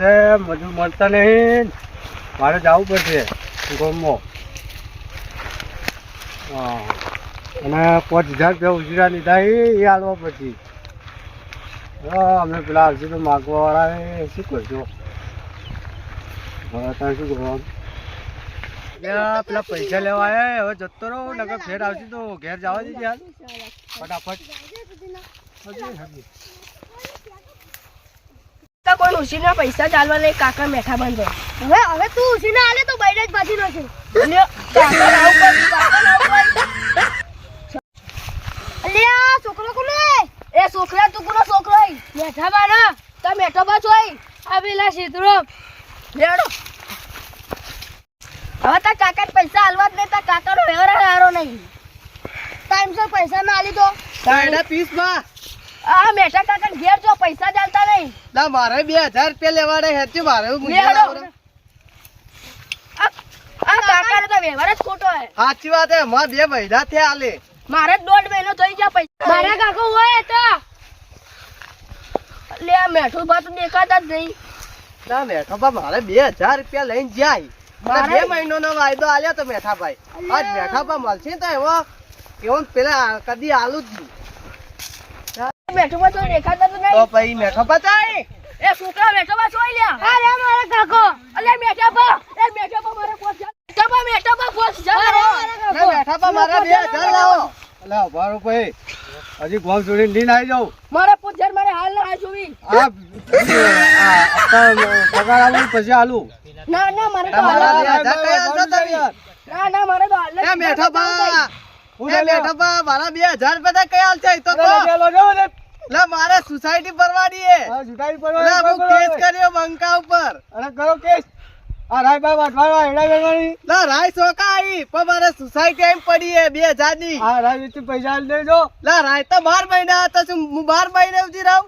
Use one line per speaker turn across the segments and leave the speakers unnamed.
છે, મજૂર મળતા નહીં. મારે જવું પડશે ગોમો હા. અને પાંચ હજાર રૂપિયા ઉજીરા લીધા એ એ હાલવા પછી હા, અમે પેલા આવશે તો માગવા વાળા શું કરજો હવે શું કરવાનું? પેલા પૈસા લેવા આવ્યા હવે જતો રહો, નકર ફેર આવશે તો ઘેર જવા દીધી હાલ ફટાફટ.
કોઈ ઉછીના પૈસા ચાલવા નહીં કાકા મેઠા બંધ
હવે હવે તું ઉસીના આલે તો બૈરા જ બાજી નો છે.
લ્યો, કાકા આવું કર્યું, કાકા આવું કર્યું.
અલ્યા છોકરો કોને
એ છોકરા તું કોનો છોકરો
મેઠા બાના.
તો મેઠો પાછો હઈ.
આ પેલા સીધરો
લેવડો. હવે તાર કાકા પૈસા હાલવા જ નહીં તાર કાકાનો વ્યવહાર હારો નહીં.
ટાઈમસર પૈસા ના આલી દો
સાડા ત્રીસમાં
આ મેઠા કાકા ઘેર જો પૈસા ચાલતા નહીં.
ના મારે બે હજાર રૂપિયા લેવાડે હેતી મારે
લેવડો. આ કાકા કાકાનો તો વ્યવહાર જ ખોટો હે
સાચી વાત હે માં બે મહિના થયા આલે
મારે જ દોઢ મહિનો થઈ ગયા પૈસા.
મારા કાકો હોય તો.
લે આ મેઠું બાતું દેખાતા જ નહીં.
ના મેઠાભાઈ મારે બે હજાર રૂપિયા લઈને જાય.
મારે-
બે મહિનો નો વાયદો આલ્યો તો મેઠાભાઈ. આજ મેઠાભાઈ મળશે તો એવો એવું પેલા કદી આલુ જ નહીં.
મેઠું બાતું દેખાતા તો
તો પછી મેઠાભાઈ જાય
એ છોકરા મેઠો બા લ્યા.
અરે મારા કાકો.
અલે મેઠા બા એ મેઠા બા મારે પોચ મેઠા બા મેઠા બા પોચ જા
અરે મારા
ના, મારા બે લાવો.
અલે ઊભા ભાઈ. હજી ગોમ જોડી લીન આવી જાઉં.
મારે પોચ મારે હાલ ના જોવી.
આ પગાર પછી આલું.
ના ના મારે તો હાલ
બે?
ના ના મારે તો હાલ
મેઠા મેઠાભા
હું
એ
તો
મારા બે હજાર રૂપિયા કઈ હાલ છે તો.
લે, લે, લે. લે
મારે સોસાયટી ભરવાની હે
સોસાયટી
લે હું કેસ કર્યો બંકા ઉપર.
અરે કરો કેસ. આ રાયભાઈ વાટવાળા હેડા વેરવાની
લે રાય સોકા આવી પણ મારે સોસાયટી એમ પડી હે બે હજારની
હા રાય વેચી પૈસા આલી દેજો.
લે રાય તો બાર મહિના હતા શું હું બાર મહિને ઉજી રહું?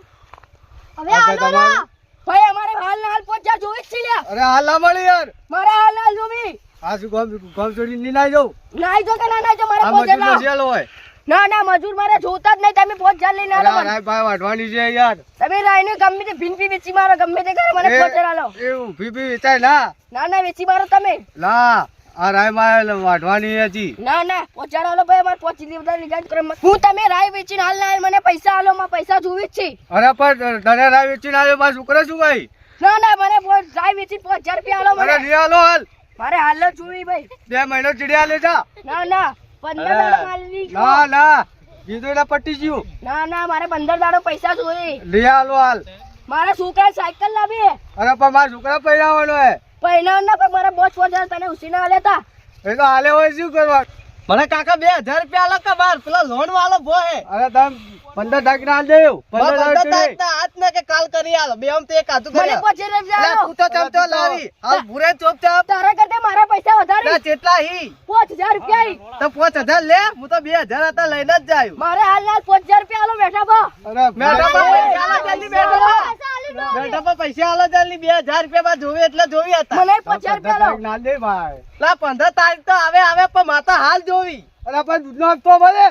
હવે આલો ના.
ભાઈ અમારે હાલ ના હાલ પહોંચ્યા જોઈ જ છે લ્યા.
અરે હાલ ના મળી યાર.
મારે હાલ ના હાલ જોવી.
આ શું ગામ ગામ છોડી આવી જાઉં?
નાઈ જો કે ના નાઈ જો મારે
આ
ના ના મજૂર મારે જોતા જ નહીં. તમે પોચ હજાર લઈને
અરે
ભાઈ
આ
મને.
વાટવાની છે યાર.
તમે રાઈને ગમે તે ભીંપી વેચી મારો ગમે તે કરે મને હજાર આલો
એ બી વેચાય ના.
ના ના વેચી મારો તમે.
લા આ રાયમાં વાટવાની હતી
ના ના આલો ભાઈ મારે પહોંચી દી બધા જ કરે. હું તમે રાય વેચીને હાલ ના હાલ મને પૈસા આલો માં પૈસા જોવી જ છે.
અરે પણ તને રાય વેચીને આવ્યો મારા છોકરા શું ભાઈ
ના ના મને રાય વેચી પોચ હજાર રૂપિયા આલો
અરે
મને.
નહીં આલો હાલ.
મારે હાલ જ જોવી ભાઈ.
બે મહિનો ચીડિયા લેજા
ના ના. પંદર દાડો માલી
ના ના કીધું એટલે પટી ગયું
ના ના મારે પંદર દાડો પૈસા જોઈએ.
લે આલો હાલ.
મારા છોકરા સાયકલ લાવી?
અરે પણ મારા છોકરા પહેરાવાનો હે.
ના પણ મારા બોસ પોચ તને ઉસીના આલેતા
એ તો હાલે હોય શું કરવા?
મને કાકા બે હજાર રૂપિયા આલો કે બાર લોન વાળો ભો હે.
અરે તમ 15 તારીખ ના દેવ પંદર
પંદર
તારીખ
ના આજ ને કે કાલ કરી આલો. બે આમ તો એક હાથું
મને
પછી
પોચ જાવ રૂપિયા
તો
આલો
તો લાવી. હાલ ભૂરે ચોપ ચાપ.
તારા કરતા મારા પૈસા વધારે.
ના કેટલા હી.
5000 રૂપિયા.
તો પાંચ હજાર લે. હું તો 2000 હતા લઈને જ જાયું.
મારે હાલ હાલ પોચ રૂપિયા આલો બેઠા બા
અરે
મેઠાભા પૈસા આલો જલ્દી બેઠા
પૈસા બેઠા દો
પૈસા આલો જલ્દી. બે હજાર રૂપિયા બા જોવે એટલે જોવી હતા.
મને પોચ હજાર
પંદર
રૂપિયા આલો.
ના દે ભાઈ.
લા પંદર તારીખ તો આવે આવે પણ માતા હાલ જોવી.
અરે પણ દૂધનો આપતો ભલે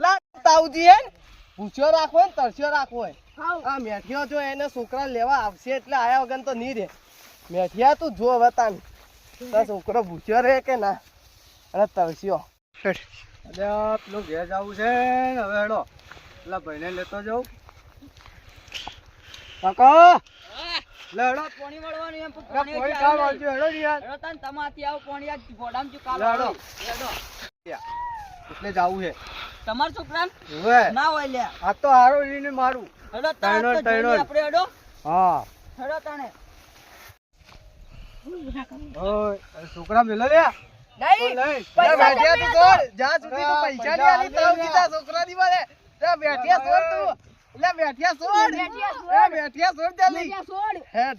લા તાવજી હે ને, ભૂસ્યો ને તરસ્યો રાખવો હોય આ મેઠિયો જો એને છોકરા લેવા આવશે એટલે આયા વગર તો નહીં રે મેઠિયા તું જો હવે તાન. છોકરો ભૂસ્યો રે કે ના? અને તરસ્યો.
અરે આ ઘેર જવું છે હવે હેડો. પેલા ભાઈને લેતો જાઉં. કાકા! પોણી હેડો. એટલે જાવું છે.
તમાર છોકરા
હવે
ના હોય લે.
આ તો હારો રહીને મારું.
હડો
ત્રણો,
તાર તો
ત્રણો.
આપણે હડો.
હા.
હડો તાણે.
ઓય છોકરા મેલો લે.
નહીં
લે
તમે
તું
આપો.
છોડ સુધી તું પૈસા
પૈસા
આલી
આલી
તાવજી છોકરા ની મળે લે મેઠિયા છોડ તું. લે મેઠિયા છોડ
મેઠિયા છોડ.
એ છોડ જલ્દી.
મેઠિયા છોડ.
હેડ.